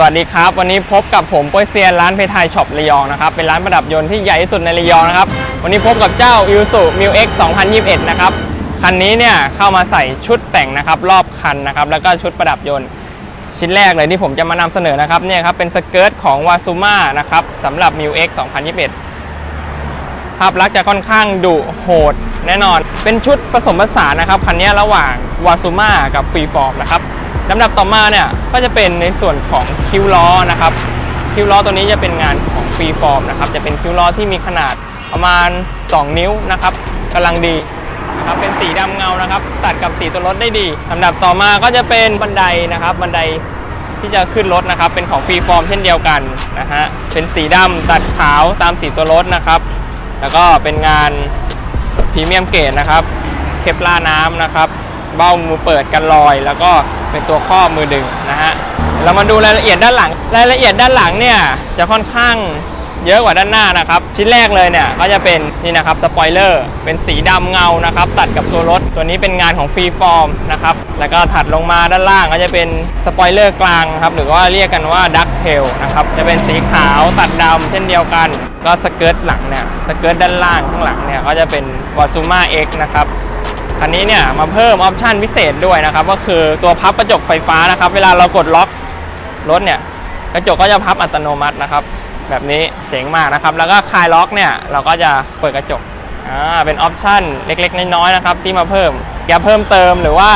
สวัสดีครับ วันนี้พบกับผมป้ยเซียนร้านเพทายช็อประยองนะครับเป็นร้านประดับยนต์ที่ใหญ่ที่สุดในระยองนะครับวันนี้พบกับเจ้า i s u m i x 2021 นะครับคันนี้เนี่ยเข้ามาใส่ชุดแต่งนะครับรอบคันนะครับแล้วก็ชุดประดับยนต์ชิ้นแรกเลยที่ผมจะมานำเสนอนะครับเนี่ยครับเป็นสเกิร์ตของ w a s u m a นะครับสำหรับ m i x 2021 ภาพลักษณ์จะค่อนข้างดุโหดแน่นอน เป็นชุดผสมผสานนะครับคันนี้ระหว่างวาซูมากับฟรีฟอร์มนะครับ ลำดับต่อมาเนี่ยก็จะเป็นในส่วนของคิ้วล้อนะครับ คิ้วล้อตัวนี้จะเป็นงานของฟรีฟอร์มนะครับจะเป็นคิ้วล้อที่มีขนาดประมาณ 2 นิ้วนะครับกำลังดีนะครับเป็นสีดำเงานะครับ ตัดกับสีตัวรถได้ดีลำดับต่อมาก็จะเป็นบันไดนะครับ บันไดที่จะขึ้นรถนะครับ เป็นของฟรีฟอร์มเช่นเดียวกันนะฮะเป็นสีดำตัดขาวตามสีตัวรถนะครับ แล้วก็เป็นงานพรีเมียมเกรดนะครับ เคปล่าน้ำนะครับ เบ้ามือเปิดกันลอย แล้วก็ เป็นตัวข้อมือดึงนะฮะเรามาดูรายละเอียดด้านหลัง รายละเอียดด้านหลังเนี่ยจะค่อนข้างเยอะกว่าด้านหน้านะครับ ชิ้นแรกเลยเนี่ยก็จะเป็นนี่นะครับสปอยเลอร์เป็นสีดำเงานะครับ ตัดกับตัวรถ ตัวนี้เป็นงานของฟรีฟอร์มนะครับ แล้วก็ถัดลงมาด้านล่างก็จะเป็นสปอยเลอร์กลางครับ หรือว่าเรียกกันว่าดักเทลนะครับ จะเป็นสีขาวตัดดำเช่นเดียวกัน ก็สเกิร์ตหลังเนี่ยสเกิร์ตด้านล่างข้างหลังเนี่ยก็จะเป็นว a ซูมา X นะครับ คันนี้เนี่ยมาเพิ่มออปชันพิเศษด้วยนะครับ ก็คือตัวพับกระจกไฟฟ้านะครับ เวลาเรากดล็อกรถเนี่ยกระจกก็จะพับอัตโนมัตินะครับ แบบนี้เจ๋งมากนะครับ แล้วก็คลายล็อกเนี่ยเราก็จะเปิดกระจกอ่าเป็นออปชันเล็กๆ น้อยๆนะครับที่มาเพิ่มอยากเพิ่มเติมหรือว่า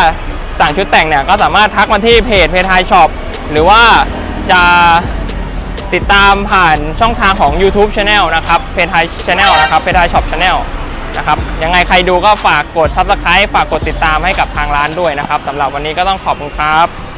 สั่งชุดแต่งเนี่ยก็สามารถทักมาที่เพจเพจไทยช็อปหรือว่าจะติดตามผ่านช่องทางของ YouTube Channel นะครับเพจไทย Channel นะครับเพจไทยช็อป Channel นะครับยังไงใครดูก็ฝากกด Subscribe ฝากกดติดตามให้กับทางร้านด้วยนะครับสำหรับวันนี้ก็ต้องขอบคุณครับ